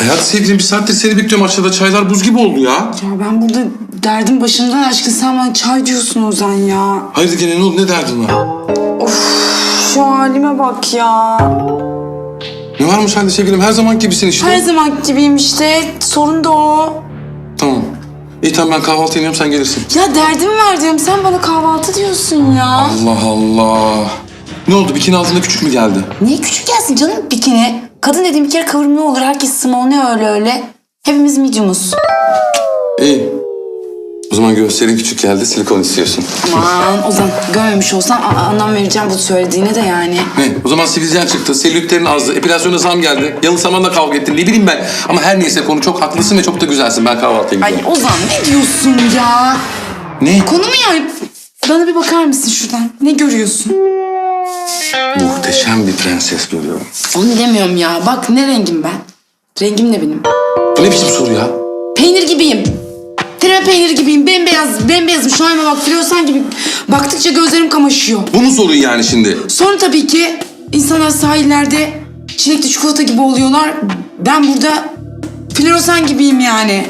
Hayat sevgilim bir saattir seni bekliyorum aşağıda. Çaylar buz gibi oldu ya. Ya ben burada derdim başımdan aşkın sen bana çay diyorsun Ozan ya. Hayırdır gene ne oldu? Ne derdin var? Şu halime bak ya. Ne varmış halde sevgilim? Her zaman gibisin işte. Her zaman gibiyim işte. Sorun da o. Tamam. İyi tamam ben kahvaltı yeniyorum sen gelirsin. Ya derdim var diyorum. Sen bana kahvaltı diyorsun ya. Allah Allah. Ne oldu? Bikini altında küçük mü geldi? Niye küçük gelsin canım bikini? Kadın dediğim bir kere kıvrımlı olur. Herkes small ne öyle öyle. Hepimiz medium'uz. İyi. O zaman göğüslerin küçük geldi. Silikon istiyorsun. Aman Ozan görmemiş olsam a- anlam vereceğim bu söylediğine de yani. Ne? O zaman sivilcen çıktı. Selülitlerin azdı. Epilasyona zam geldi. Yanılsamanla kavga ettin. Ne bileyim ben. Ama her neyse konu çok haklısın ve çok da güzelsin. Ben kahvaltıya Ay gidiyorum. Ozan ne diyorsun ya? Ne? Konu mu yani? Bana bir bakar mısın şuradan? Ne görüyorsun? Muhteşem bir prenses görüyorum. Onu demiyorum ya. Bak ne rengim ben? Rengim ne benim? Bu ne biçim soru ya? Peynir gibiyim. Tereme peynir gibiyim. Bembeyaz, bembeyazım. Şu halime bak floresan gibi. Baktıkça gözlerim kamaşıyor. Bu mu sorun yani şimdi? Sonra tabii ki insanlar sahillerde çilekli çikolata gibi oluyorlar. Ben burada floresan gibiyim yani.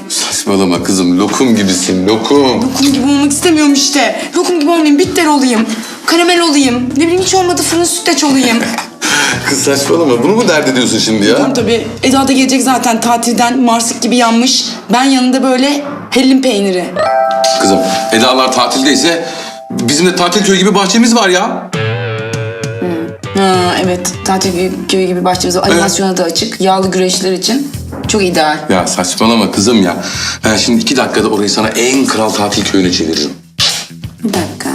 Saçmalama kızım. Lokum gibisin. Lokum. Lokum gibi olmak istemiyorum işte. Lokum gibi olmayayım, bitter olayım. Karamel olayım. Ne bileyim hiç olmadı fırın sütlaç olayım. Kız saçmalama. Bunu mu dert ediyorsun şimdi ya? Tamam tabii. Eda da gelecek zaten tatilden. Marsık gibi yanmış. Ben yanında böyle hellim peyniri. Kızım Eda'lar tatildeyse bizim de tatil köyü gibi bahçemiz var ya. Ha evet. Tatil köyü gibi bahçemiz var. Animasyona da açık. Yağlı güreşler için. Çok ideal. Ya saçmalama kızım ya. Ben şimdi iki dakikada orayı sana en kral tatil köyüne çeviririm. Bir dakika.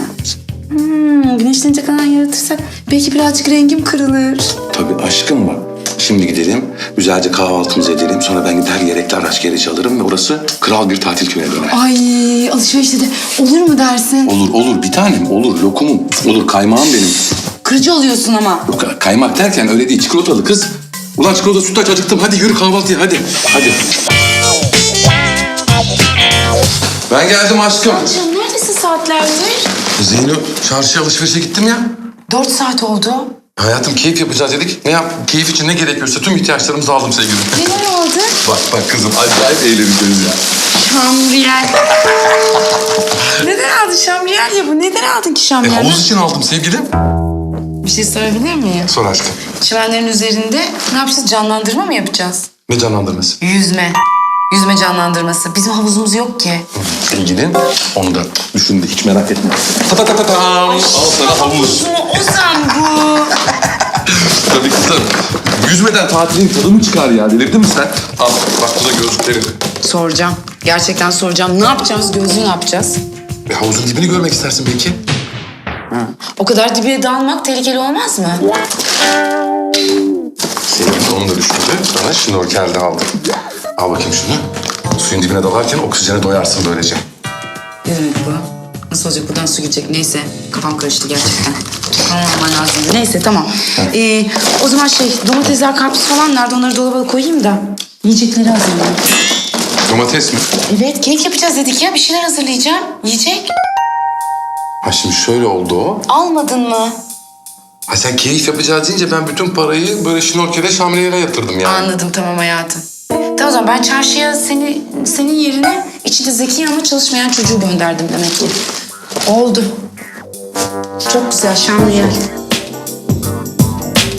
Hmm, güneşlenince kadar yaratırsak belki birazcık rengim kırılır. Tabii aşkım var. Şimdi gidelim, güzelce kahvaltımızı edelim. Sonra ben gider gerekli araç gereç alırım ve orası kral bir tatil köyüne döner. Ay alışverişte de olur mu dersin? Olur olur bir tanem olur lokumum olur kaymağım benim. Kırıcı oluyorsun ama. Yok, kaymak derken öyle değil çikolatalı kız. Ulan çikolata sütlaç acıktım hadi yürü kahvaltıya hadi. Hadi. Ben geldim aşkım. Canım neredesin saatlerdir? Zeyno çarşıya alışverişe gittim ya. Dört saat oldu. Hayatım keyif yapacağız dedik. Ne yap? Keyif için ne gerekiyorsa tüm ihtiyaçlarımızı aldım sevgilim. Neler aldın? bak bak kızım acayip eğleneceğiz ya. Şamriyel. Neden aldın şamriyel ya bu? Neden aldın ki E, şamriyel? havuz için aldım sevgilim. Bir şey sorabilir miyim? Sor aşkım. Çimenlerin üzerinde ne yapacağız? Canlandırma mı yapacağız? Ne canlandırması? Yüzme. Yüzme canlandırması. Bizim havuzumuz yok ki. Sevgilin onu da düşündü hiç merak etme. Ta ta ta ta tam. Al sana havuz. Ozan bu. Tabii kızım. Yüzmeden tatilin tadı mı çıkar ya? Delirdin mi sen? Al bak bu da gözlüklerin. Soracağım. Gerçekten soracağım. Ne yapacağız? Gözlüğü ne yapacağız? E, havuzun dibini görmek istersin belki. O kadar dibe dalmak tehlikeli olmaz mı? Sevgilin onu da düşündü. Sana şnorkel de aldım. Al bakayım şunu. Suyun dibine dalarken oksijene doyarsın böylece. Ne demek bu? Nasıl olacak? Buradan su gidecek. Neyse. Kafam karıştı gerçekten. Tamam lazım. Neyse tamam. Ee, o zaman şey domatesler, karpuz falan nerede? Onları dolaba koyayım da. Yiyecekleri hazırlayayım. Domates mi? Evet kek yapacağız dedik ya. Bir şeyler hazırlayacağım. Yiyecek. Ha şimdi şöyle oldu o. Almadın mı? Ha sen keyif yapacağız deyince ben bütün parayı böyle şnorkele şamriyere yatırdım yani. Anladım tamam hayatım. Tamam o zaman ben çarşıya seni senin yerine içinde zeki ama çalışmayan çocuğu gönderdim demek ki. Oldu. Çok güzel Şamriye.